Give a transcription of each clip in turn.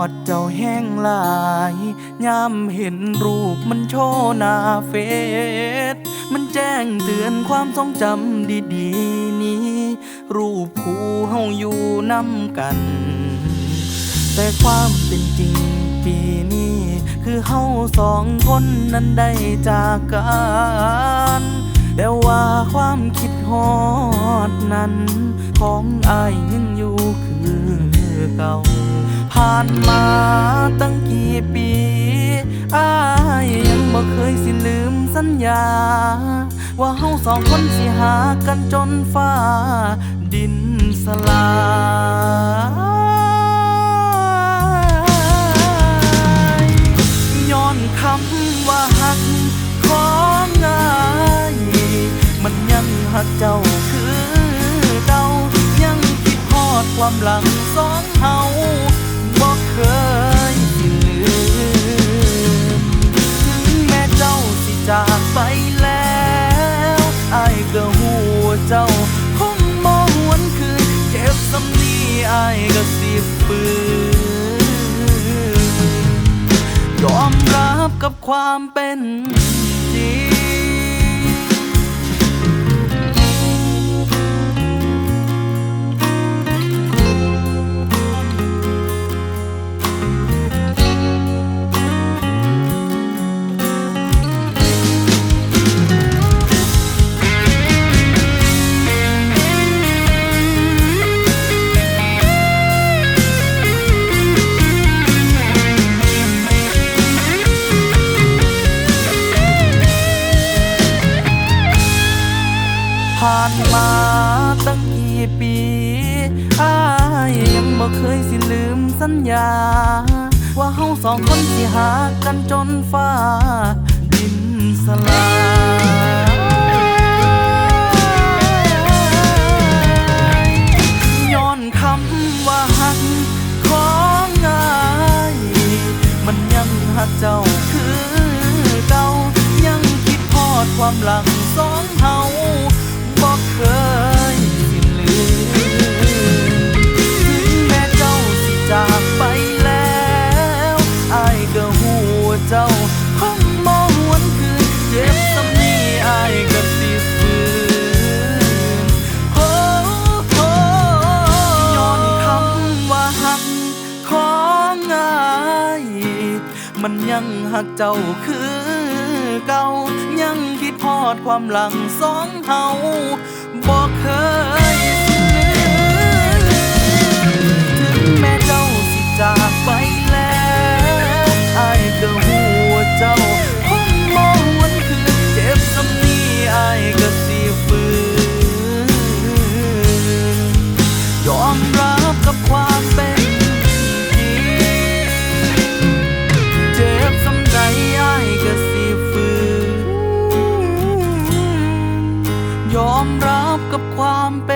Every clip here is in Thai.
อดเจ้าแหลายยามเห็นรูปมันโชว์หน้าเฟซมันแจ้งเตือนความทรงจำดีๆนี้ รูปคู่เฮาอยู่นำกัน แต่ความเป็นจริงปีนี้ คือเฮาสองคนนั้นได้จากกันแต่ว่าความคิดฮอดนั้น ของอายยังอยู่ คือเก่า ผ่านมาตั้งกี่ปีอายยังบ่เคยสิลืมสัญญา ว่าเฮาสองคนสิหากันจนฟ้า ดินสลายย้อนคำว่าหักของงาย มันยังหักเจ้าคือ ความหลังสองเฮาบ่เคยสิลืมถึงแม้เจ้าสิจากไปแล้วไอายก็หูว่าเจ้าคงบ่หวนคืนเจ็บสำนีไอายก็สิฝืนยอมรับกับความเป็น ผ่านมาตั้งกี่ปีอายยังบ่เคยสิลืมสัญญา ว่าเฮาสองคนสิหากันจนฟ้า ดินสลายย้อนคำว่าหักของงายมันยังหักเจ้าคือเก่ายังคิดทอดความหลัง มันยังหักเจ้าคือเก่ายังคิดทอดความหลังสองเฮาบอกเคย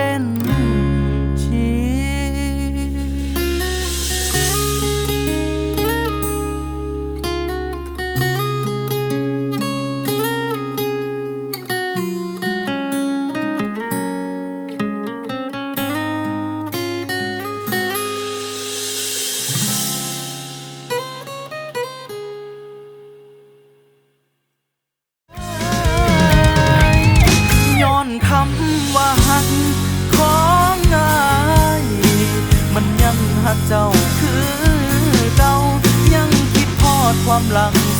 ค ความหลัง